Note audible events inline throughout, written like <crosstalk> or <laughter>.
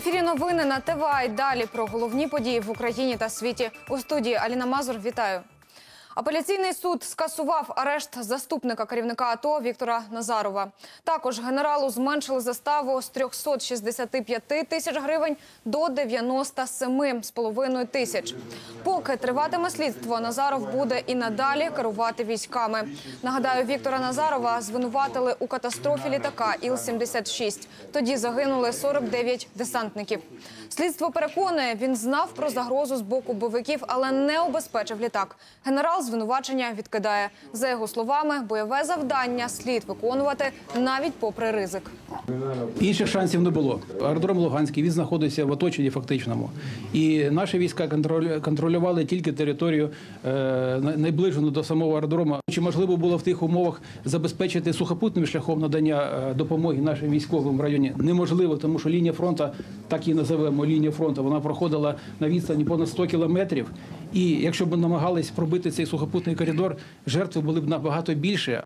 ефірі новини на ТВА. І далі про головні події в Україні та світі. У студії Аліна Мазур. Вітаю. Апеляційний суд скасував арешт заступника керівника АТО Віктора Назарова. Також генералу зменшили заставу з 365 тисяч гривень до 97,5 тисяч. Поки триватиме слідство, Назаров буде і надалі керувати військами. Нагадаю, Віктора Назарова звинуватили у катастрофі літака Іл-76. Тоді загинули 49 десантників. Слідство переконує, він знав про загрозу з боку бойовиків, але не обезпечив літак. Генерал звинувачення відкидає. За його словами, бойове завдання слід виконувати навіть попри ризик. Інших шансів не було. Аеродром Луганський він знаходився в оточенні фактичному, і наші війська контролювали тільки територію е, найближену до самого аеродрому. Чи можливо було в тих умовах забезпечити сухопутним шляхом надання е, допомоги нашим військовим в районі? Неможливо, тому що лінія фронту, так і називаємо лінія фронту, вона проходила на відстані понад 100 кілометрів. І якщо б намагались пробити цей сухопутний коридор, жертви були б набагато більше.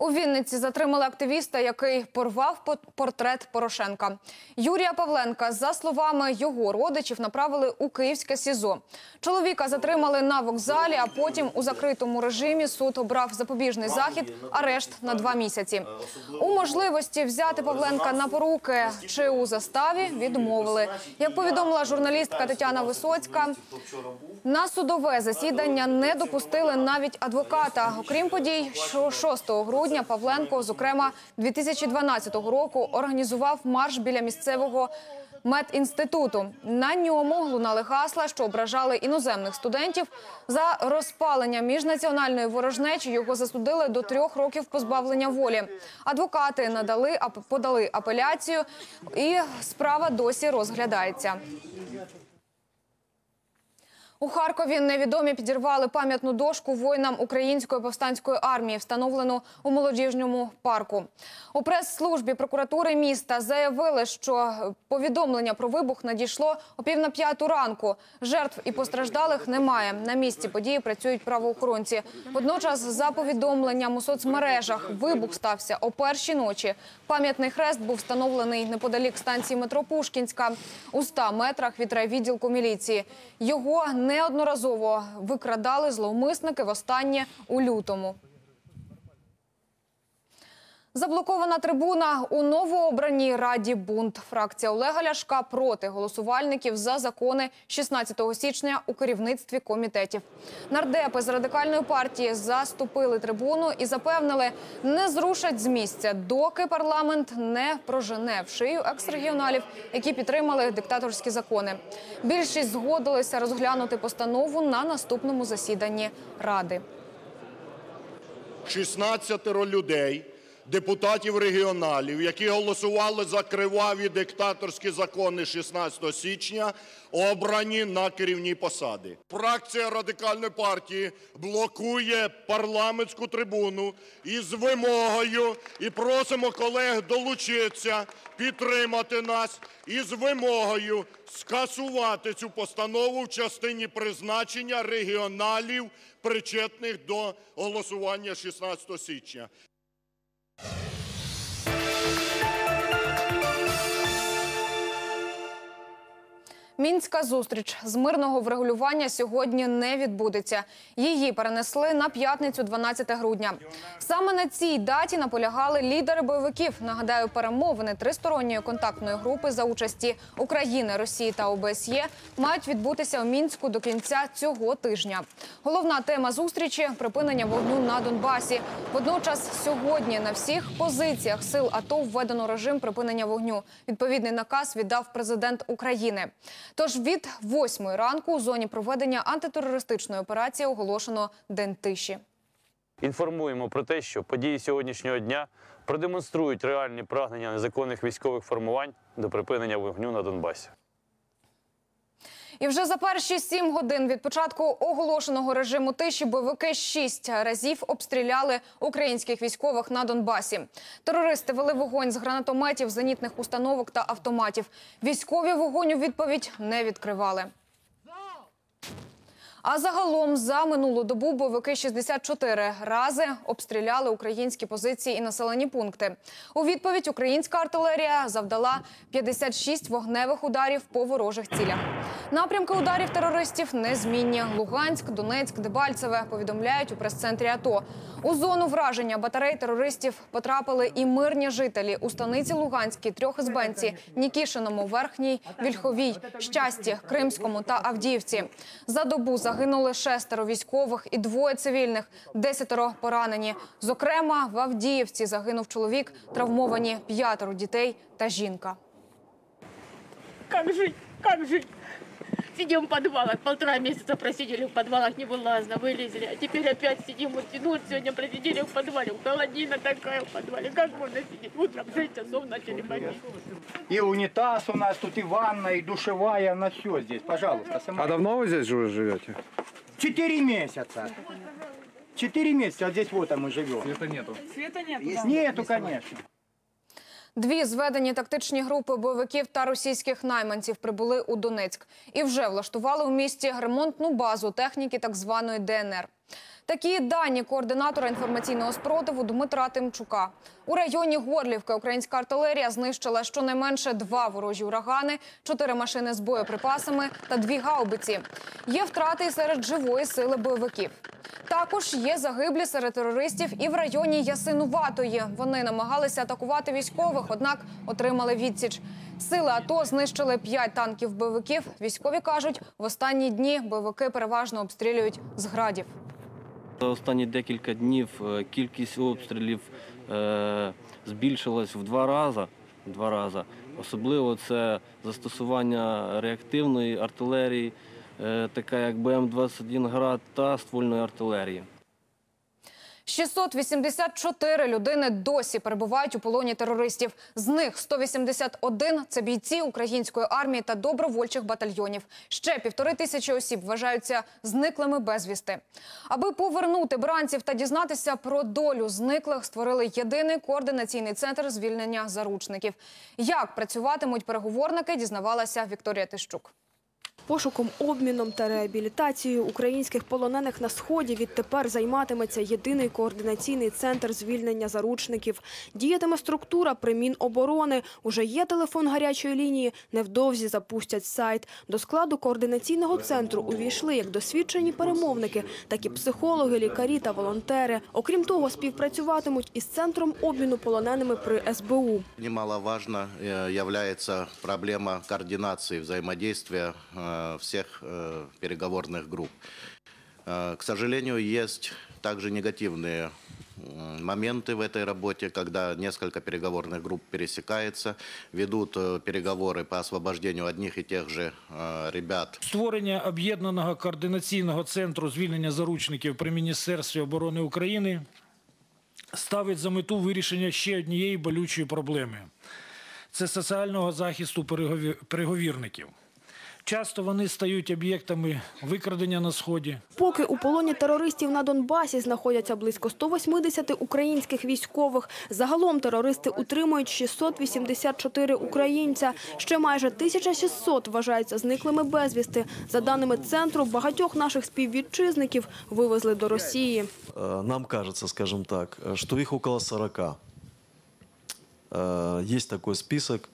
У Вінниці затримали активіста, який порвав по- портрет Порошенка. Юрія Павленка, за словами його родичів, направили у київське СІЗО. Чоловіка затримали на вокзалі, а потім у закритому режимі суд обрав запобіжний захід, арешт на два місяці. У можливості взяти Павленка на поруки чи у заставі відмовили. Як повідомила журналістка Тетяна Висоцька, на судове засідання не допустили навіть адвоката. Окрім подій, що 6 грудня Павленко, зокрема 2012 року, організував марш біля місцевого медінституту. На ньому лунали гасла, що ображали іноземних студентів. За розпалення міжнаціональної ворожнечі його засудили до трьох років позбавлення волі. Адвокати надали подали апеляцію, і справа досі розглядається. У Харкові невідомі підірвали пам'ятну дошку воїнам української повстанської армії, встановлену у молодіжному парку. У прес-службі прокуратури міста заявили, що повідомлення про вибух надійшло о пів на п'яту ранку. Жертв і постраждалих немає. На місці події працюють правоохоронці. Водночас, за повідомленням у соцмережах, вибух стався о першій ночі. Пам'ятний хрест був встановлений неподалік станції метро Пушкінська у 100 метрах від райвідділку міліції. Його неодноразово викрадали зловмисники востаннє у лютому. Заблокована трибуна у новообраній раді бунт. Фракція Олега Ляшка проти голосувальників за закони 16 січня у керівництві комітетів. Нардепи з радикальної партії заступили трибуну і запевнили, не зрушать з місця, доки парламент не прожене в шию екс-регіоналів, які підтримали диктаторські закони. Більшість згодилися розглянути постанову на наступному засіданні ради. 16 людей, депутатів регіоналів, які голосували за криваві диктаторські закони 16 січня, обрані на керівні посади. Фракція радикальної партії блокує парламентську трибуну із вимогою і просимо колег долучитися, підтримати нас із вимогою скасувати цю постанову в частині призначення регіоналів, причетних до голосування 16 січня. you Мінська зустріч з мирного врегулювання сьогодні не відбудеться. Її перенесли на п'ятницю, 12 грудня. Саме на цій даті наполягали лідери бойовиків. Нагадаю, перемовини тристоронньої контактної групи за участі України, Росії та ОБСЄ мають відбутися у мінську до кінця цього тижня. Головна тема зустрічі припинення вогню на Донбасі. Водночас сьогодні на всіх позиціях сил АТО введено режим припинення вогню. Відповідний наказ віддав президент України. Тож від 8 ранку у зоні проведення антитерористичної операції оголошено день тиші. Інформуємо про те, що події сьогоднішнього дня продемонструють реальні прагнення незаконних військових формувань до припинення вогню на Донбасі. І вже за перші сім годин від початку оголошеного режиму тиші бойовики шість разів обстріляли українських військових на Донбасі. Терористи вели вогонь з гранатометів, зенітних установок та автоматів. Військові вогонь у відповідь не відкривали. А загалом за минулу добу бойовики 64 рази обстріляли українські позиції і населені пункти. У відповідь українська артилерія завдала 56 вогневих ударів по ворожих цілях. Напрямки ударів терористів незмінні. Луганськ, Донецьк, Дебальцеве повідомляють у прес-центрі АТО. У зону враження батарей терористів потрапили і мирні жителі у станиці Луганській, Трьохізбенці, Нікішиному, Верхній, Вільховій, Щасті, Кримському та Авдіївці. За добу загинули шестеро військових і двоє цивільних, десятеро поранені. Зокрема, в Авдіївці загинув чоловік, травмовані п'ятеро дітей та жінка. Як жить? Як жить? Сидим в подвалах, полтора месяца просидели в подвалах, невылазно, вылезли. А теперь опять сидим, вот, ну, вот сегодня просидели в подвале, холодина такая в подвале. Как можно сидеть? Утром в 6 часов начали бомбить. И унитаз у нас тут, и ванна, и душевая, на все здесь. Пожалуйста, А сама. давно вы здесь уже живете? Четыре месяца. Четыре месяца, вот здесь вот мы живем. Света нету. Нету, конечно. Дві зведені тактичні групи бойовиків та російських найманців прибули у Донецьк і вже влаштували у місті ремонтну базу техніки так званої ДНР. Такі дані координатора інформаційного спротиву Дмитра Тимчука. У районі Горлівки українська артилерія знищила щонайменше два ворожі урагани, чотири машини з боєприпасами та дві гаубиці. Є втрати серед живої сили бойовиків. Також є загиблі серед терористів і в районі Ясинуватої. Вони намагалися атакувати військових, однак отримали відсіч. Сили АТО знищили п'ять танків бойовиків. Військові кажуть, в останні дні бойовики переважно обстрілюють з градів. За останні декілька днів е, кількість обстрілів е, збільшилась в два рази. Два рази. Особливо це застосування реактивної артилерії, е, така як БМ-21 «Град» та ствольної артилерії. 684 людини досі перебувають у полоні терористів. З них 181 – це бійці української армії та добровольчих батальйонів. Ще півтори тисячі осіб вважаються зниклими безвісти. Аби повернути бранців та дізнатися про долю зниклих, створили єдиний координаційний центр звільнення заручників. Як працюватимуть переговорники, дізнавалася Вікторія Тищук. Пошуком, обміном та реабілітацією українських полонених на сході відтепер займатиметься єдиний координаційний центр звільнення заручників. Діятиме структура при Міноборони. Уже є телефон гарячої лінії. Невдовзі запустять сайт. До складу координаційного центру увійшли як досвідчені перемовники, так і психологи, лікарі та волонтери. Окрім того, співпрацюватимуть із центром обміну полоненими при СБУ. Немаловажно э, является проблема координации взаимодействия э, всех э, переговорных групп. Э, К сожалению, есть также негативные м, моменты в этой работе, когда несколько переговорных групп пересекается, ведут э, переговоры по освобождению одних и тех же э, ребят Створення об'єднаного координаційного центру звільнення заручників при Міністерстві оборони України ставить за мету вирішення ще однієї болючої проблеми це соціального захисту перегові- переговірників. Часто вони стають об'єктами викрадення на сході, Поки у полоні терористів на Донбасі знаходяться близько 180 українських військових. Загалом терористи утримують 684 українця. Ще майже 1600 вважаються зниклими безвісти. За даними центру, багатьох наших співвітчизників вивезли до Росії. Э, Нам кажется, скажем так, э, что их около 40. Э, Есть такой список.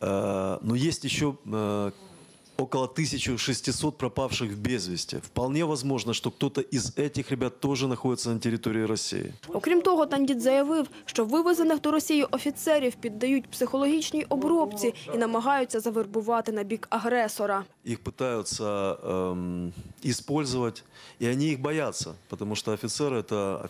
Э, Но есть еще э, около 1600 пропавших без вести. Вполне возможно, что кто-то из этих ребят тоже находится на территории России. Окрім того, Тандіт заявив, що вивезених до Росії офіцерів піддають психологічній обробці і намагаються завербувати на бік агресора. Их пытаются эм, использовать, и они их боятся, потому что офицеры – это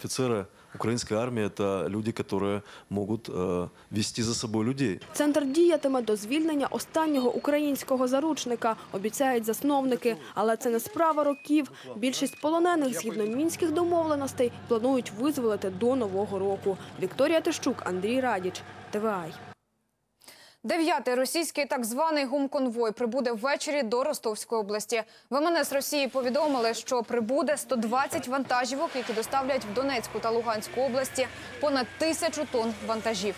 офицеры украинской армии, это люди, которые могут э, вести за собой людей. Центр діятиме до звільнення останнього українського заручника, обіцяють засновники. Але це не справа років. Більшість полонених, згідно мінських домовленостей, планують визволити до Нового року. Вікторія Тищук, Андрій Радіч, ТВАЙ. Дев'ятий російський так званий гумконвой прибуде ввечері до Ростовської області. В МНС Росії повідомили, що прибуде 120 вантажівок, які доставлять в Донецьку та Луганську області понад тисячу тонн вантажів.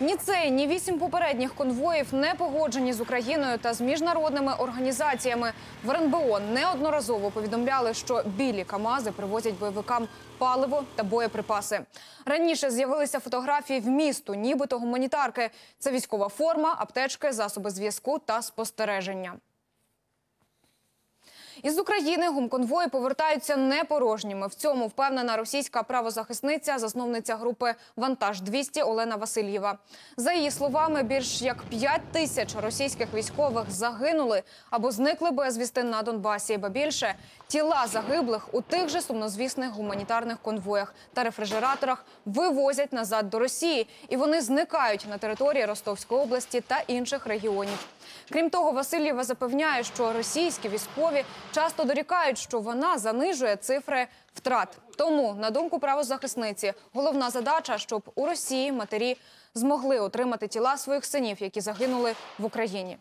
Ні цей, ні вісім попередніх конвоїв не погоджені з Україною та з міжнародними організаціями. В РНБО неодноразово повідомляли, що білі Камази привозять бойовикам паливо та боєприпаси. Раніше з'явилися фотографії в місту, нібито гуманітарки. Це військова форма, аптечки, засоби зв'язку та спостереження. Із України гумконвої повертаються не порожніми. В цьому впевнена російська правозахисниця, засновниця групи Вантаж 200 Олена Васильєва. За її словами, більш як 5 тисяч російських військових загинули або зникли безвісти на Донбасі. Ба більше тіла загиблих у тих же сумнозвісних гуманітарних конвоях та рефрижераторах вивозять назад до Росії, і вони зникають на території Ростовської області та інших регіонів. Крім того, Васильєва запевняє, що російські військові часто дорікають, що вона занижує цифри втрат. Тому, на думку правозахисниці, головна задача, щоб у Росії матері змогли отримати тіла своїх синів, які загинули в Україні.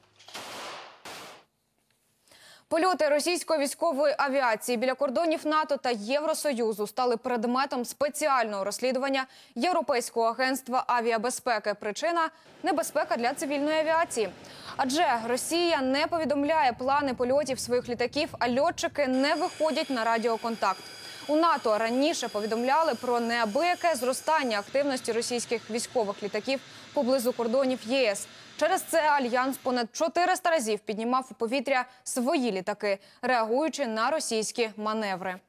Польоти російської військової авіації біля кордонів НАТО та Євросоюзу стали предметом спеціального розслідування Європейського агентства авіабезпеки. Причина небезпека для цивільної авіації. Адже Росія не повідомляє плани польотів своїх літаків, а льотчики не виходять на радіоконтакт. У НАТО раніше повідомляли про неабияке зростання активності російських військових літаків поблизу кордонів ЄС. Через це альянс понад 400 разів піднімав у повітря свої літаки, реагуючи на російські маневри.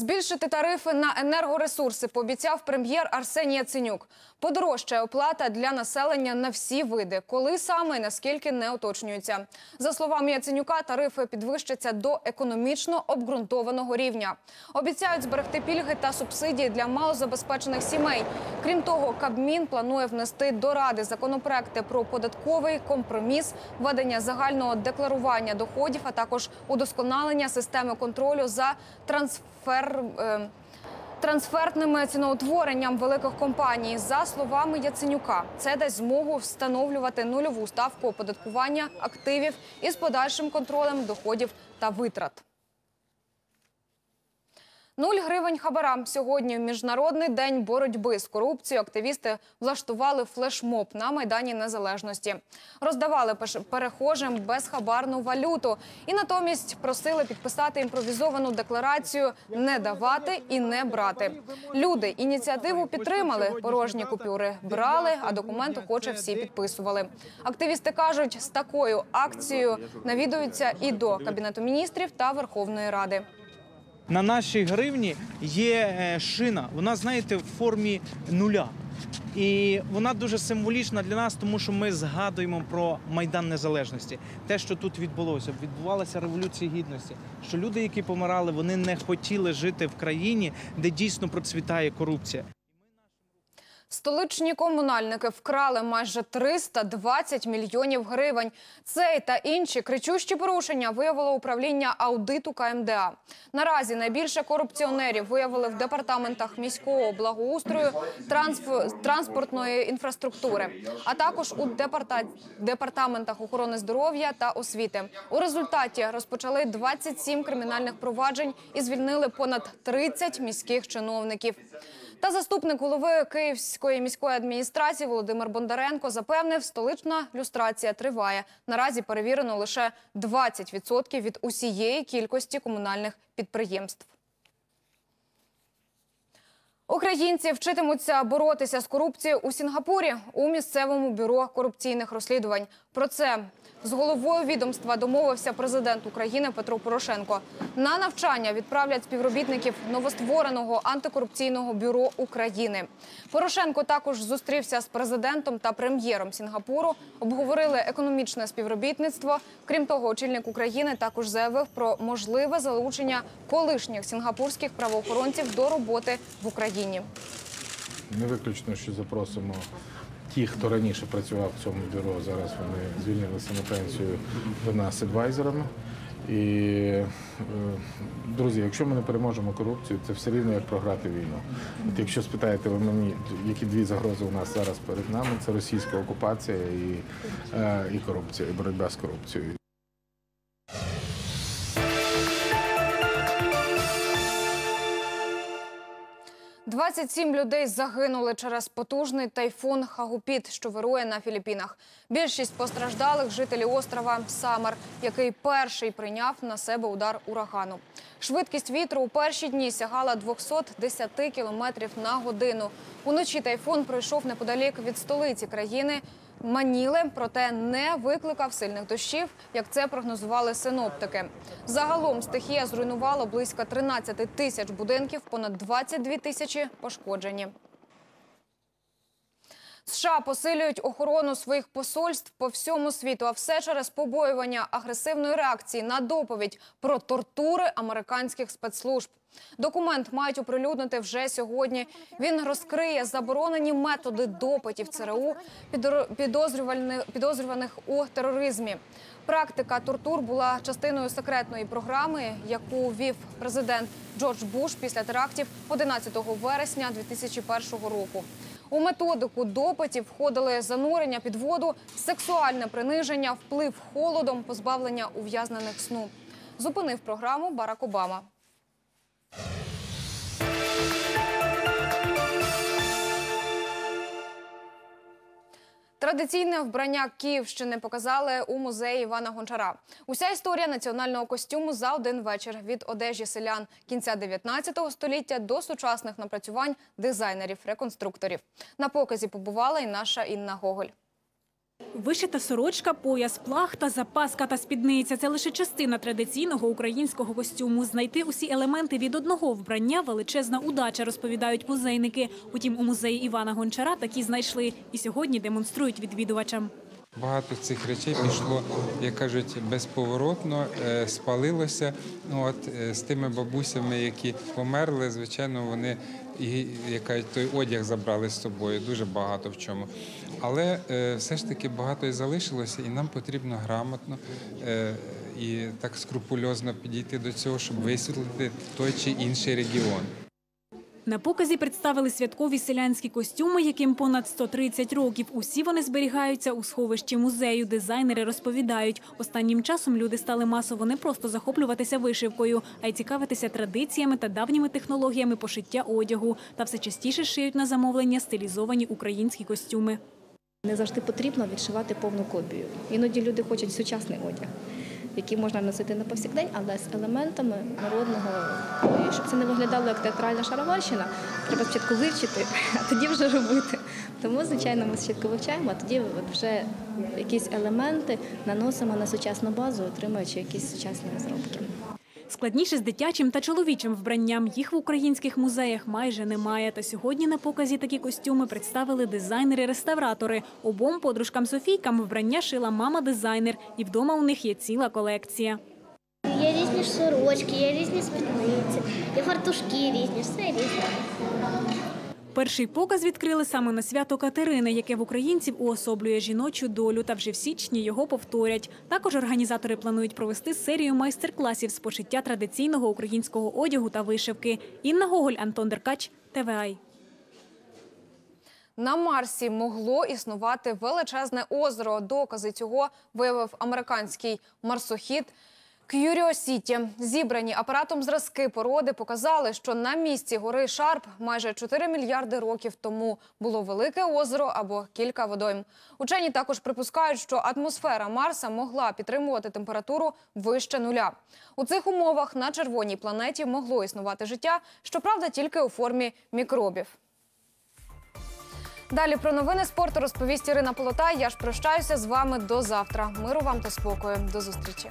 Збільшити тарифи на енергоресурси пообіцяв прем'єр Арсеній Яценюк. Подорожчає оплата для населення на всі види. Коли саме і наскільки не уточнюється. За словами Яценюка, тарифи підвищаться до економічно обґрунтованого рівня. Обіцяють зберегти пільги та субсидії для малозабезпечених сімей. Крім того, Кабмін планує внести до ради законопроекти про податковий компроміс, введення загального декларування доходів, а також удосконалення системи контролю за трансфер. Е, Трансфертними ціноутворенням великих компаній, за словами Яценюка, це дасть змогу встановлювати нульову ставку оподаткування активів із подальшим контролем доходів та витрат. Нуль гривень хабара. Сьогодні в Міжнародний день боротьби з корупцією активісти влаштували флешмоб на Майдані Незалежності. Роздавали перехожим безхабарну валюту і натомість просили підписати імпровізовану декларацію не давати і не брати. Люди ініціативу підтримали. Порожні купюри брали, а документ охоче всі підписували. Активісти кажуть, з такою акцією навідуються і до кабінету міністрів та Верховної Ради. На нашій гривні є е, шина. Вона, знаєте, в формі нуля. І вона дуже символічна для нас, тому що ми згадуємо про майдан незалежності. Те, що тут відбулося, відбувалася революція гідності. Що люди, які помирали, вони не хотіли жити в країні, де дійсно процвітає корупція. Столичні комунальники вкрали майже 320 мільйонів гривень. Цей та інші кричущі порушення виявило управління аудиту КМДА. Наразі найбільше корупціонерів виявили в департаментах міського благоустрою, транспортної інфраструктури, а також у департа- департаментах охорони здоров'я та освіти. У результаті розпочали 27 кримінальних проваджень і звільнили понад 30 міських чиновників. Та заступник голови Київської міської адміністрації Володимир Бондаренко запевнив, столична люстрація триває. Наразі перевірено лише 20% від усієї кількості комунальних підприємств. Українці вчитимуться боротися з корупцією у Сінгапурі у місцевому бюро корупційних розслідувань. Про це з головою відомства домовився президент України Петро Порошенко. На навчання відправлять співробітників новоствореного антикорупційного бюро України. Порошенко також зустрівся з президентом та прем'єром Сінгапуру. Обговорили економічне співробітництво. Крім того, очільник України також заявив про можливе залучення колишніх сінгапурських правоохоронців до роботи в Україні. Не виключно, що запросимо ті, хто раніше працював в цьому бюро, зараз вони звільнилися на пенсію до нас адвайзерами. І, е, друзі, якщо ми не переможемо корупцію, це все рівно як програти війну. От якщо спитаєте ви мені, які дві загрози у нас зараз перед нами, це російська окупація і, е, і корупція, і боротьба з корупцією. 27 людей загинули через потужний тайфун Хагупіт, що вирує на Філіппінах. Більшість постраждалих жителі острова Самар, який перший прийняв на себе удар урагану. Швидкість вітру у перші дні сягала 210 кілометрів на годину. Уночі тайфун пройшов неподалік від столиці країни Маніли, проте не викликав сильних дощів, як це прогнозували синоптики. Загалом стихія зруйнувала близько 13 тисяч будинків, понад 22 тисячі пошкоджені. США посилюють охорону своїх посольств по всьому світу, а все через побоювання агресивної реакції на доповідь про тортури американських спецслужб. Документ мають оприлюднити вже сьогодні. Він розкриє заборонені методи допитів ЦРУ підозрюваних у тероризмі. Практика тортур була частиною секретної програми, яку вів президент Джордж Буш після терактів 11 вересня 2001 року. У методику допитів входили занурення під воду, сексуальне приниження, вплив холодом, позбавлення ув'язнених сну. Зупинив програму Барак Обама. Традиційне вбрання Київщини показали у музеї Івана Гончара. Уся історія національного костюму за один вечір від одежі селян кінця 19 століття до сучасних напрацювань дизайнерів-реконструкторів. На показі побувала і наша Інна Гоголь. Вишита сорочка, пояс, плахта, запаска та спідниця – це лише частина традиційного українського костюму. Знайти усі елементи від одного вбрання – величезна удача, розповідають музейники. Утім, у музеї Івана Гончара такі знайшли і сьогодні демонструють відвідувачам. Багато цих речей пішло, як кажуть, безповоротно, е, спалилося. Ну, от, е, з тими бабусями, які померли, звичайно, вони і як кажуть, той одяг забрали з собою, дуже багато в чому. Але е, все ж таки багато і залишилося, і нам потрібно грамотно е, і так скрупульозно підійти до цього, щоб висвітлити той чи інший регіон. На показі представили святкові селянські костюми, яким понад 130 років. Усі вони зберігаються у сховищі музею. Дизайнери розповідають, останнім часом люди стали масово не просто захоплюватися вишивкою, а й цікавитися традиціями та давніми технологіями пошиття одягу. Та все частіше шиють на замовлення стилізовані українські костюми. Не завжди потрібно відшивати повну копію. Іноді люди хочуть сучасний одяг, який можна носити на повсякдень, але з елементами народного. І щоб це не виглядало як театральна шароварщина, треба спочатку вивчити, <laughs> а тоді вже робити. Тому, звичайно, ми спочатку вивчаємо, а тоді вже якісь елементи наносимо на сучасну базу, отримуючи якісь сучасні розробки. Складніше з дитячим та чоловічим вбранням їх в українських музеях майже немає. Та сьогодні на показі такі костюми представили дизайнери-реставратори. Обом подружкам-софійкам вбрання шила мама-дизайнер, і вдома у них є ціла колекція. Є різні сорочки, є різні спідниці, є фартушки різні, все різне. Перший показ відкрили саме на свято Катерини, яке в українців уособлює жіночу долю. Та вже в січні його повторять. Також організатори планують провести серію майстер-класів з пошиття традиційного українського одягу та вишивки. Інна Гоголь, Антон Деркач, ТВАЙ. На Марсі могло існувати величезне озеро. Докази цього виявив американський марсохід Curiosity. Зібрані апаратом зразки породи показали, що на місці гори Шарп майже 4 мільярди років тому було велике озеро або кілька водойм. Учені також припускають, що атмосфера Марса могла підтримувати температуру вище нуля. У цих умовах на червоній планеті могло існувати життя, щоправда, тільки у формі мікробів. Далі про новини спорту розповість Ірина Полотай. Я ж прощаюся з вами до завтра. Миру вам та спокою. До зустрічі.